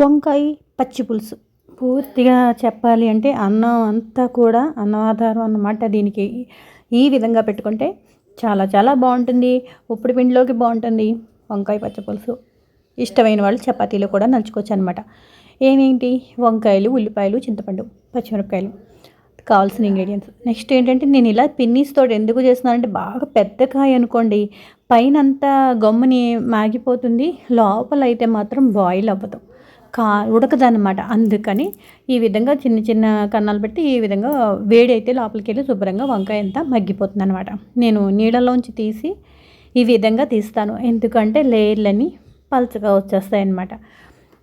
వంకాయ పచ్చి పులుసు. పూర్తిగా చెప్పాలి అంటే అన్నం అంతా కూడా అన్నాధారం అన్నమాట దీనికి. ఈ విధంగా పెట్టుకుంటే చాలా చాలా బాగుంటుంది. ఉప్పుడు పిండిలోకి బాగుంటుంది. వంకాయ పచ్చి పులుసు. ఇష్టమైన వాళ్ళు చపాతీలో కూడా నంచుకోవచ్చు అనమాట ఏమేంటి? వంకాయలు ఉల్లిపాయలు చింతపండు పచ్చిమిరపకాయలు. కావాల్సిన ఇంగ్రీడియంట్స్. నెక్స్ట్ ఏంటంటే నేను ఇలా పిన్నీస్ ఎందుకు చేస్తున్నానంటే బాగా పెద్ద కాయ అనుకోండి. పైన అంతా గమ్ముని మాగిపోతుంది. లోపల అయితే మాత్రం బాయిల్ అవ్వదు. కా ఉడకదనమాట అందుకని ఈ విధంగా చిన్న చిన్న కన్నాలు పెట్టి ఈ విధంగా వేడి అయితే లోపలికి వెళ్ళి శుభ్రంగా వంకాయ అంతా మగ్గిపోతుంది అనమాట నేను నీళ్ళలోంచి తీసి ఈ విధంగా తీస్తాను. ఎందుకంటే లేయర్లని పలచగా వచ్చేస్తాయి అన్నమాట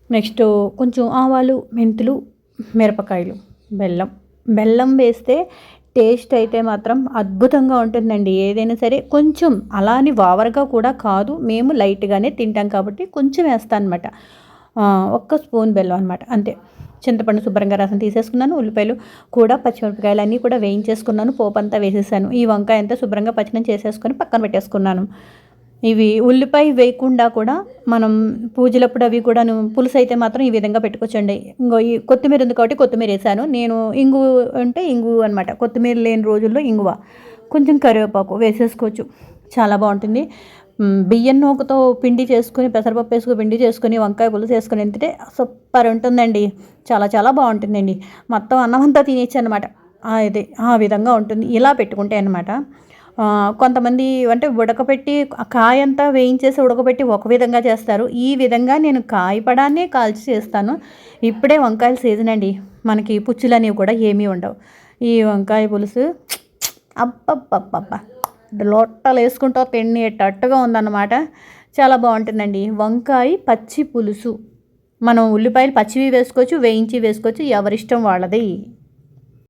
నెక్స్ట్ కొంచెం ఆవాలు మెంతులు మిరపకాయలు బెల్లం. బెల్లం వేస్తే టేస్ట్ అయితే మాత్రం అద్భుతంగా ఉంటుందండి. ఏదైనా సరే కొంచెం అలా అని ఓవర్గా కూడా కాదు. మేము లైట్గానే తింటాం కాబట్టి కొంచెం వేస్తాను అనమాట ఒక్క స్పూన్ బెల్లం అనమాట అంతే. చింతపండు శుభ్రంగా రసం తీసేసుకున్నాను ఉల్లిపాయలు కూడా పచ్చిమిరపకాయలు అన్నీ కూడా వేయించేసుకున్నాను పోపు అంతా వేసేసాను. ఈ వంకాయ అంతా శుభ్రంగా పచ్చనం చేసేసుకొని పక్కన పెట్టేసుకున్నాను. ఇవి ఉల్లిపాయ వేయకుండా కూడా మనం పూజలప్పుడు అవి కూడా పులుసు అయితే మాత్రం ఈ విధంగా పెట్టుకోవచ్చండి. ఇంకో ఈ కొత్తిమీర ఉంది కాబట్టి కొత్తిమీర వేసాను. నేను ఇంగు అంటే ఇంగు అనమాట కొత్తిమీర లేని రోజుల్లో ఇంగువ. కొంచెం కరివేపాకు వేసేసుకోవచ్చు. చాలా బాగుంటుంది. బియ్యం నూకతో పిండి చేసుకుని పెసరపప్పు వేసుకుని పిండి చేసుకుని వంకాయ పులుసు వేసుకుని తింటే సూపర్ ఉంటుందండి. చాలా చాలా బాగుంటుందండి. మొత్తం అన్నం అంతా తినేచ్చు అనమాట ఇది ఆ విధంగా ఉంటుంది. ఇలా పెట్టుకుంటే అనమాట కొంతమంది అంటే ఉడకపెట్టి కాయ అంతా వేయించేసి ఉడకబెట్టి ఒక విధంగా చేస్తారు. ఈ విధంగా నేను కాయపడానే కాల్చి చేస్తాను. ఇప్పుడే వంకాయల సీజన్ అండి. మనకి పుచ్చులు అనేవి కూడా ఏమీ ఉండవు. ఈ వంకాయ పులుసు అబ్బబ్బబ్బబ్బా లొట్టలు వేసుకుంటూ తినేటట్టుగా ఉందన్నమాట. చాలా బాగుంటుందండి. వంకాయ పచ్చి పులుసు. మనం ఉల్లిపాయలు పచ్చివి వేసుకోవచ్చు వేయించి వేసుకోవచ్చు ఎవరిష్టం వాళ్ళది.